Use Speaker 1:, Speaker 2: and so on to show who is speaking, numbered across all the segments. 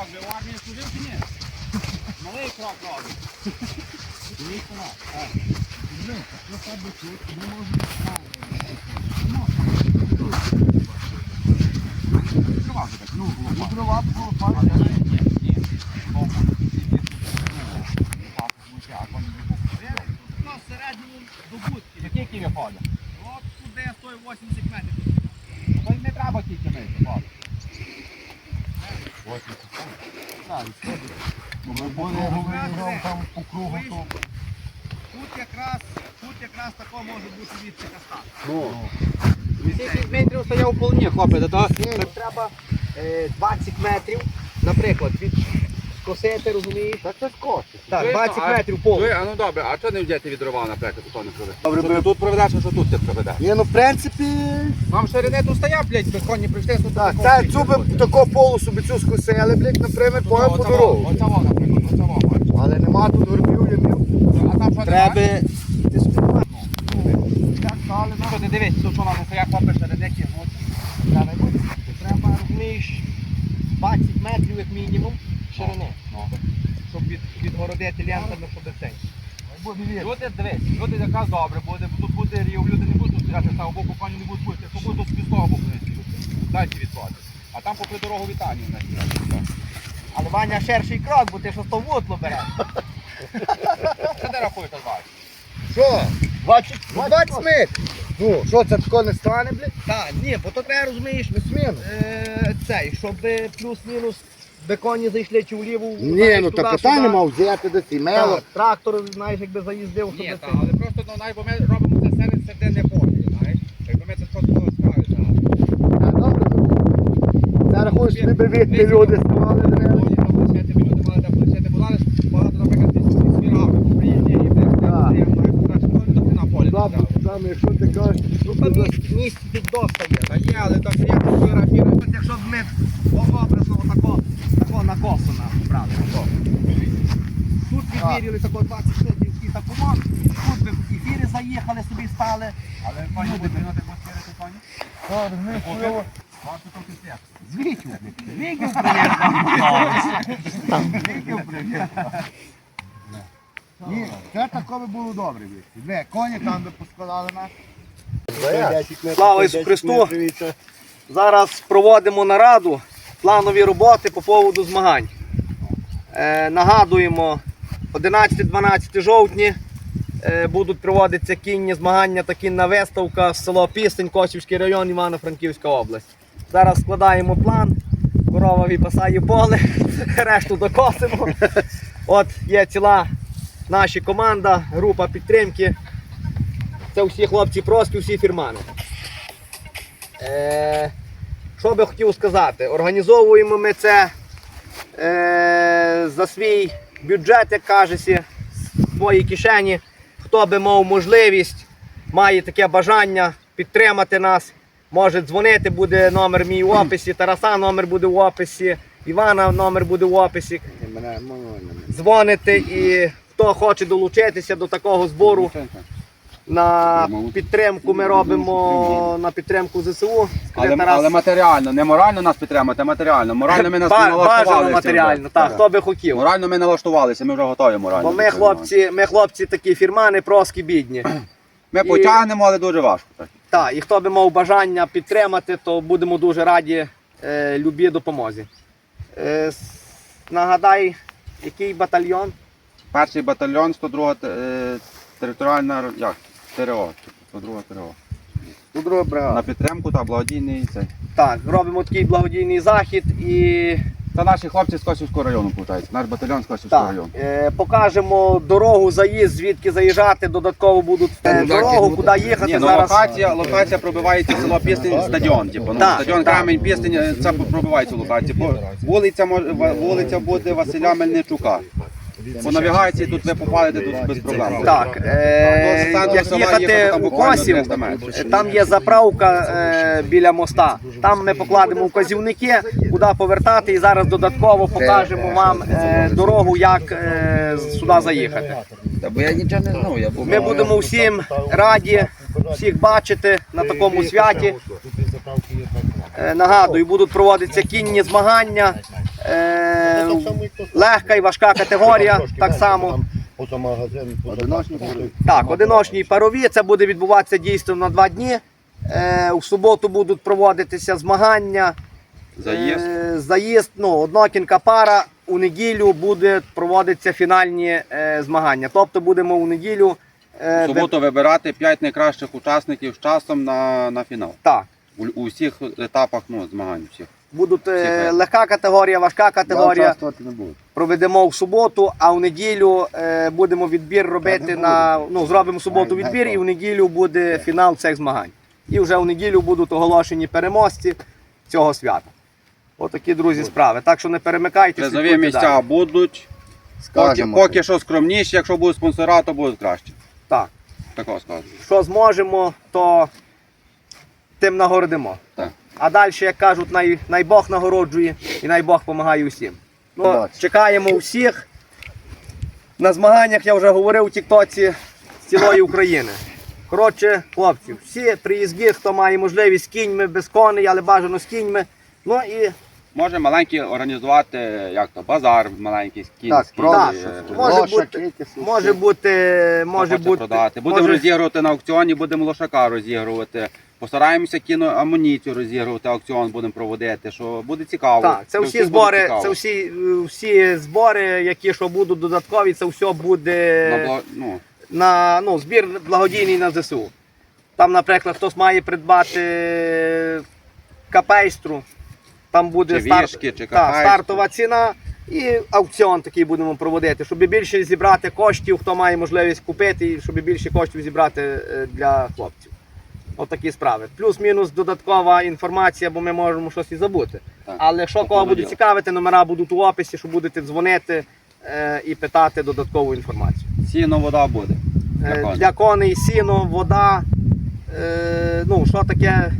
Speaker 1: Крок, в армії служив чи ні? Малий крок робить.
Speaker 2: Дивіться на. Дивіться, що себе тут, не можна
Speaker 1: так, ну, Але ні, ні. Ну, так. Ну, в середньому до будки. Які ківі ходять? От туди 180 метрів. То й не треба тільки мити, ходить.
Speaker 2: Ми будемо виїжджав там по кругу, то.
Speaker 1: Тут якраз, тут якраз тако може бути відчика стати.
Speaker 3: Скільки метрів стояв полні, хлопець, то треба е, 20 метрів, наприклад, від скосити, розумієш?
Speaker 2: так це скоти.
Speaker 3: Так, 20
Speaker 4: ну, а-
Speaker 3: метрів повно.
Speaker 4: А ну добре, а чого не взяти відривав, наприклад, хто не проведе?
Speaker 2: Добре,
Speaker 4: Що ти тут проведеш, а що тут ти проведеш?
Speaker 2: Ні, ну в принципі,
Speaker 3: Вам ширини тут стояв, блядь, без коні прийшли, тут
Speaker 2: так, це цю би таку полосу би цю скосили, блядь, наприклад, по, по дорогу.
Speaker 4: Оця вона, наприклад, оця вона.
Speaker 2: Але нема тут горбів, ямів.
Speaker 4: А там що
Speaker 2: Треба йти співати. Як стали
Speaker 1: Ну, що ти дивись, тут що нам стояк хлопець серед яких от.
Speaker 3: Треба, треба, розумієш, 20 метрів як мінімум ширини. Щоб від, відгородити щоб цей.
Speaker 1: Люди, дивись, люди якраз добре буде, бо тут буде рів, люди не будуть стояти з того боку, коні не будуть бути, якщо тут з того боку не стіють. Далі відходить. А там попри дорогу не стіють.
Speaker 3: Але Ваня ширший крок, бо ти що то вутло береш.
Speaker 1: Що ти рахуєш, Албай?
Speaker 2: Що? 20, 20 метрів. Ну, що це тако не стане, блядь?
Speaker 3: Так, ні, бо то треба, розумієш,
Speaker 2: Не сміну.
Speaker 3: е, цей, щоб е, плюс-мінус беконі зайшли чи вліву.
Speaker 2: Ні,
Speaker 3: знаєш,
Speaker 2: ну
Speaker 3: туди,
Speaker 2: та питання
Speaker 3: сюди.
Speaker 2: мав взяти десь і мело.
Speaker 3: Так, трактор, знаєш, якби заїздив, щоб
Speaker 1: Ні, так, але просто ну, най, бо ми робимо це серед середини полі, знаєш? Якби ми це просто справи так.
Speaker 2: А, добре. Це рахуєш, тобі відти люди ставали
Speaker 1: там зараз ну, тобто
Speaker 2: якщо ти кажеш,
Speaker 3: Ну, там місць, тут доста є.
Speaker 1: Та є, але так є фіра, фіра.
Speaker 3: Ось якщо б ми образно отако, тако на косу нам брали. тако. Тут відміряли тако 20 метрів і таку тут би і фіри заїхали, собі стали.
Speaker 1: Але коні буде минути по фірити коні?
Speaker 2: то розумієш,
Speaker 1: Окей. Варто там після.
Speaker 3: Звідки? Віків приїхав.
Speaker 2: Віків приїхав. Ні, це тако би було добре. віці. Коні там би поскладали нас.
Speaker 3: Слава Ісусу Христу! Зараз проводимо нараду, планові роботи по поводу змагань. Е, нагадуємо, 11-12 жовтні е, будуть проводитися кінні змагання та кінна виставка з село Пістень, Косівський район, Івано-Франківська область. Зараз складаємо план, корова випасає поле, решту докосимо. От є ціла наша команда, група підтримки. Це всі хлопці прості, всі фірмани. Е, що би хотів сказати? Організовуємо ми це е, за свій бюджет, як кажеться, в своїй кишені. Хто би мав можливість, має таке бажання підтримати нас, може дзвонити, буде номер мій в описі, Тараса номер буде в описі, Івана номер буде в описі.
Speaker 2: Мене,
Speaker 3: і хто хоче долучитися до такого збору. На підтримку ми робимо на підтримку ЗСУ.
Speaker 4: Але,
Speaker 3: Тарас,
Speaker 4: але матеріально, не морально нас підтримати, а матеріально. Морально ми нас
Speaker 3: ба-
Speaker 4: налаштувалися.
Speaker 3: бажано
Speaker 4: вже.
Speaker 3: матеріально, так, хто би хотів.
Speaker 4: Морально ми налаштувалися, ми вже готові морально.
Speaker 3: Бо ми хлопці, ми хлопці такі фірмани, проски бідні.
Speaker 4: Ми
Speaker 3: і-
Speaker 4: потягнемо, але дуже важко. Так.
Speaker 3: Так, і хто би мав бажання підтримати, то будемо дуже раді е, любій допомозі. Е, с- нагадай, який батальйон?
Speaker 4: Перший батальйон, 102 е, територіальна як? ТРО. 102 ТРО.
Speaker 2: Тут друга
Speaker 4: На підтримку та благодійний цей.
Speaker 3: Так, робимо такий благодійний захід і
Speaker 4: Це наші хлопці з Косівського району, виходить. Наш батальйон з Косівського
Speaker 3: Так,
Speaker 4: району.
Speaker 3: е, покажемо дорогу, заїзд, звідки заїжджати, додатково будуть е, дорогу, куди їхати
Speaker 4: Ні, ну
Speaker 3: зараз.
Speaker 4: локація, локація пробивається село Пістень, стадіон. Типу, ну,
Speaker 3: Так,
Speaker 4: стадіон
Speaker 3: так.
Speaker 4: Камінь Пістень, це пробивається локація. Бо Вулиця, мож- ва- вулиця буде Василя Мельничука. По навігації тут ви попадете тут без проблем.
Speaker 3: Так, е, як їхати
Speaker 4: їхати там
Speaker 3: у Косів,
Speaker 4: 300 метрів.
Speaker 3: е, там є заправка е, біля моста. Там ми покладемо вказівники, куди повертати, і зараз додатково покажемо вам е, дорогу, як е, сюди заїхати.
Speaker 4: Та бо я нічого не знав, я був.
Speaker 3: Ми будемо всім раді всіх бачити на такому святі.
Speaker 2: Тут і заправки є так.
Speaker 3: Е, Нагадую, будуть проводитися кінні змагання. Е, Легка і важка категорія, так само. Так, одиночні парові. Це буде відбуватися дійсно на два дні. Е, У суботу будуть проводитися змагання.
Speaker 4: Заїзд.
Speaker 3: Е, Заїзд, ну, однокінка пара. У неділю буде проводитися фінальні е, змагання. Тобто будемо у неділю. е,
Speaker 4: В суботу вибирати 5 найкращих учасників з часом на, на фінал.
Speaker 3: Так.
Speaker 4: У, у всіх етапах ну, змагань. Всіх.
Speaker 3: Будуть е,
Speaker 4: Всіх.
Speaker 3: легка категорія, важка категорія.
Speaker 2: участвувати не буду.
Speaker 3: Проведемо в суботу, а в неділю е, будемо відбір робити на. Ну, зробимо в суботу
Speaker 2: не
Speaker 3: відбір,
Speaker 2: то.
Speaker 3: і в неділю буде фінал цих змагань. І вже в неділю будуть оголошені переможці цього свята. Отакі, друзі, справи. Так що не перемикайте.
Speaker 4: Призові
Speaker 3: слідкуйте
Speaker 4: місця
Speaker 3: далі.
Speaker 4: будуть. Поки,
Speaker 2: Скажемо.
Speaker 4: поки що скромніші, якщо будуть спонсора, то будуть краще.
Speaker 3: Так.
Speaker 4: Такого скажу.
Speaker 3: Що зможемо, то тим нагородимо.
Speaker 4: Так.
Speaker 3: А далі, як кажуть, най, най Бог нагороджує і най Бог допомагає усім. Ну, чекаємо всіх. На змаганнях я вже говорив у Тіктоці з цілої України. Коротше, хлопці, всі приїзді, хто має можливість з кіньми, без коней, але бажано з кіньми. Ну і
Speaker 4: Може маленький організувати як то, базар маленький
Speaker 2: Так, продаж.
Speaker 4: е,
Speaker 3: Може
Speaker 2: Лоша,
Speaker 3: бути-
Speaker 2: суші.
Speaker 3: може бути,
Speaker 4: хто
Speaker 3: може
Speaker 4: хоче
Speaker 3: бути.
Speaker 4: продати. Будемо
Speaker 3: може-
Speaker 4: розігрувати на аукціоні, будемо лошака розігрувати. Постараємося кіноамуніцію розігрувати, аукціон будемо проводити, що буде цікаво.
Speaker 3: Так, це всі збори, це всі, всі збори, які що будуть додаткові, це все буде
Speaker 4: На бла- ну,
Speaker 3: на ну, збір благодійний на ЗСУ. Там, наприклад, хтось має придбати капейстру, там буде
Speaker 4: Чи
Speaker 3: старт-
Speaker 4: вішки, чи
Speaker 3: так, стартова ціна і аукціон такий будемо проводити, щоб більше зібрати коштів, хто має можливість купити, і щоб більше коштів зібрати е, для хлопців. Отакі справи. Плюс-мінус додаткова інформація, бо ми можемо щось і забути.
Speaker 4: Так.
Speaker 3: Але що кого буде цікавити, номера будуть у описі, що будете дзвонити е, і питати додаткову інформацію.
Speaker 4: сіно вода буде.
Speaker 3: Е,
Speaker 4: Для коней.
Speaker 3: Сіно, вода. Е, ну, що таке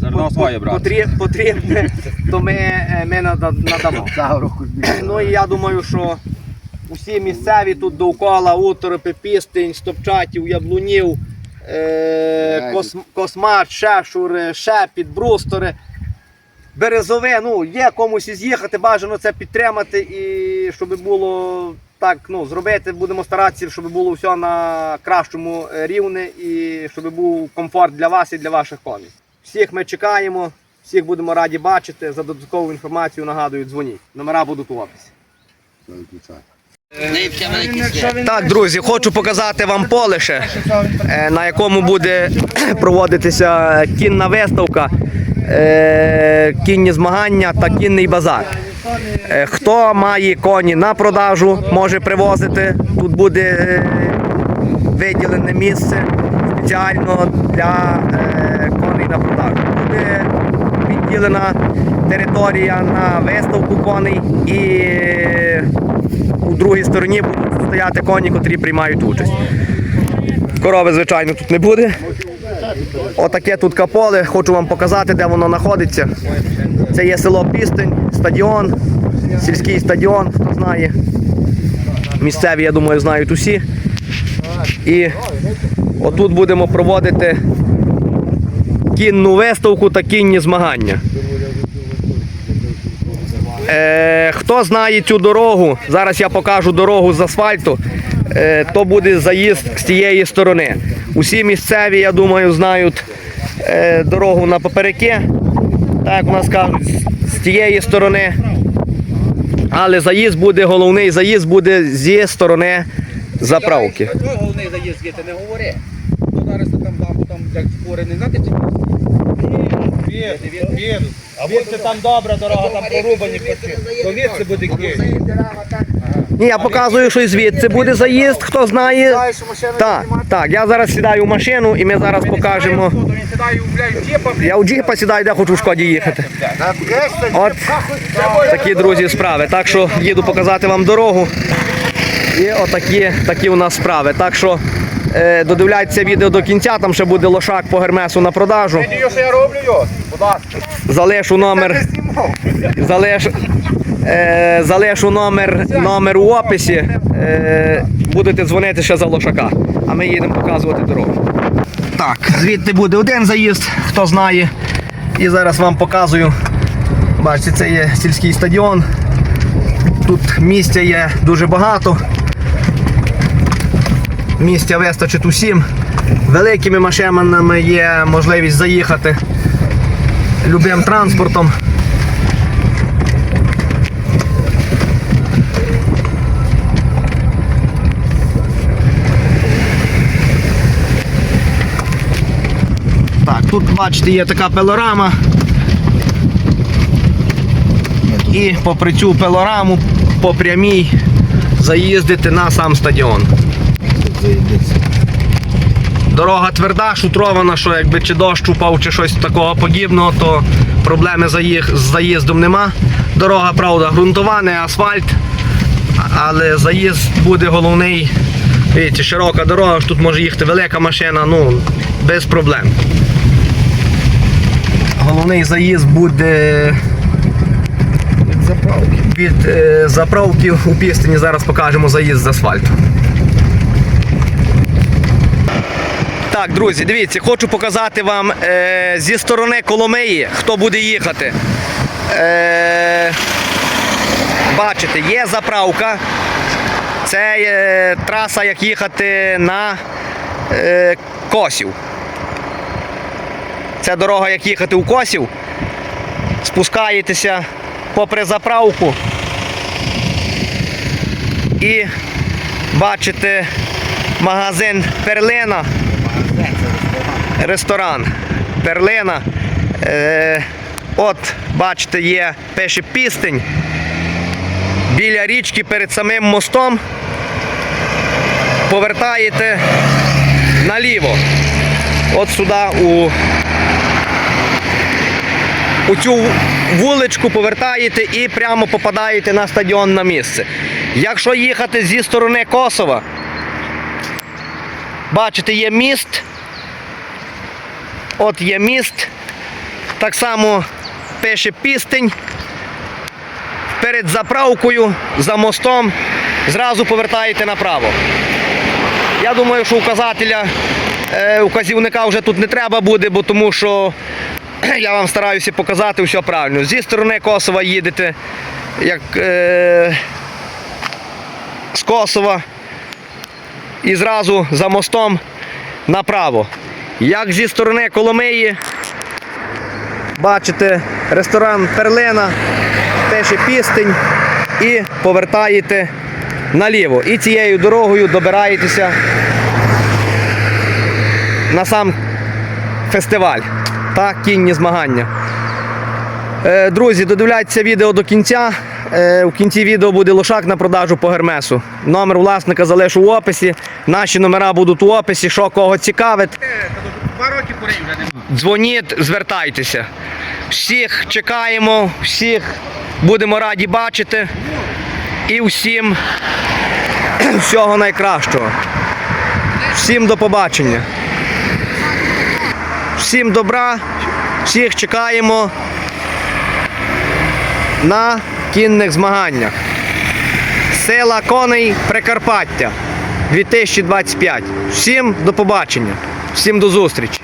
Speaker 4: Зерно своє брати.
Speaker 3: потріб- потрібне, то ми, е, ми нада- надамо. Ну і я думаю, що усі місцеві тут довкола, Уторопи, Пістень, Стопчатів, Яблунів, е, кос, Космач, Шешури, Шепіт, Брустори. Березове, ну, є комусь і з'їхати, бажано це підтримати і щоб було так, ну, зробити, будемо старатися, щоб було все на кращому рівні і щоб був комфорт для вас і для ваших коней. Всіх ми чекаємо, всіх будемо раді бачити. За додаткову інформацію нагадую, дзвоніть. Номера будуть у описі. Так, друзі, хочу показати вам поле е, на якому буде проводитися кінна виставка, е, кінні змагання та кінний базар. Е, Хто має коні на продажу, може привозити. Тут буде виділене місце спеціально для коней на продажу. Буде відділена територія на виставку коней і у другій стороні будуть стояти коні, котрі приймають участь. Корови, звичайно, тут не буде. Отаке тут каполе, хочу вам показати, де воно знаходиться. Це є село Пістень, стадіон, сільський стадіон, хто знає. Місцеві, я думаю, знають усі. І отут будемо проводити кінну виставку та кінні змагання. Е, хто знає цю дорогу, зараз я покажу дорогу з асфальту, е, то буде заїзд з цієї сторони. Усі місцеві, я думаю, знають е, дорогу на попереки, так у нас кажуть, з- тієї сторони. Але заїзд буде, головний заїзд буде зі сторони заправки.
Speaker 4: Головний заїзд звідти не говори. Ну зараз там там, там як спори не знати чи
Speaker 1: Звідси там добра дорога, там порубані паси. То звідси буде Київ.
Speaker 3: Ні, я показую, що і звідси буде заїзд, хто знає. Так, так, я зараз сідаю в машину і ми зараз покажемо. Я у джіпа сідаю, де хочу в шкоді їхати. От такі друзі справи. Так що їду показати вам дорогу. І отакі такі у нас справи. Так що е, додивляйтеся відео до кінця, там ще буде лошак по гермесу на продажу.
Speaker 4: Що я роблю його.
Speaker 3: Залишу номер. Залишу, е, залишу номер, номер у описі. Е, будете дзвонити ще за лошака. А ми їдемо показувати дорогу. Так, звідти буде один заїзд, хто знає. І зараз вам показую. Бачите, це є сільський стадіон. Тут місця є дуже багато. Місця вистачить усім. Великими машинами є можливість заїхати любим транспортом. Так, тут бачите, є така пилорама. І попри цю пилораму по прямій заїздити на сам стадіон. Дорога тверда, шутрована, що якби чи дощ упав, чи щось такого подібного, то проблеми з заїздом нема. Дорога, правда, ґрунтова, не асфальт, але заїзд буде головний. Видите, широка дорога, тут може їхати велика машина, ну, без проблем. Головний заїзд буде від е, заправки у Пістині. Зараз покажемо заїзд з асфальту. Так, друзі, дивіться, хочу показати вам е, зі сторони Коломиї, хто буде їхати. Е, бачите, є заправка. Це е, траса, як їхати на е, Косів. Це дорога, як їхати у Косів. Спускаєтеся попри заправку. І бачите магазин Перлина. Ресторан Перлина. Е, от, бачите, є пише пістень. Біля річки перед самим мостом. Повертаєте наліво. От сюди у, у цю вуличку повертаєте і прямо попадаєте на стадіон на місце. Якщо їхати зі сторони Косова, бачите, є міст. От є міст. Так само пише пістень. Перед заправкою, за мостом, зразу повертаєте направо. Я думаю, що указателя, е, указівника вже тут не треба буде, бо тому що я вам стараюся показати все правильно. Зі сторони Косова їдете, як е, з Косова і зразу за мостом направо. Як зі сторони Коломиї, бачите ресторан Перлина, теж і пістень, і повертаєте наліво. І цією дорогою добираєтеся на сам фестиваль та кінні змагання. Е, Друзі, додивляйтеся відео до кінця. Е, У кінці відео буде лошак на продажу по гермесу. Номер власника залишу в описі. Наші номера будуть у описі, що кого цікавить.
Speaker 1: Два роки курив вже не
Speaker 3: Дзвоніть, звертайтеся. Всіх чекаємо, всіх будемо раді бачити. І всім всього найкращого. Всім до побачення. Всім добра, всіх чекаємо на кінних змаганнях. Сила коней Прикарпаття 2025. Всім до побачення, всім до зустрічі.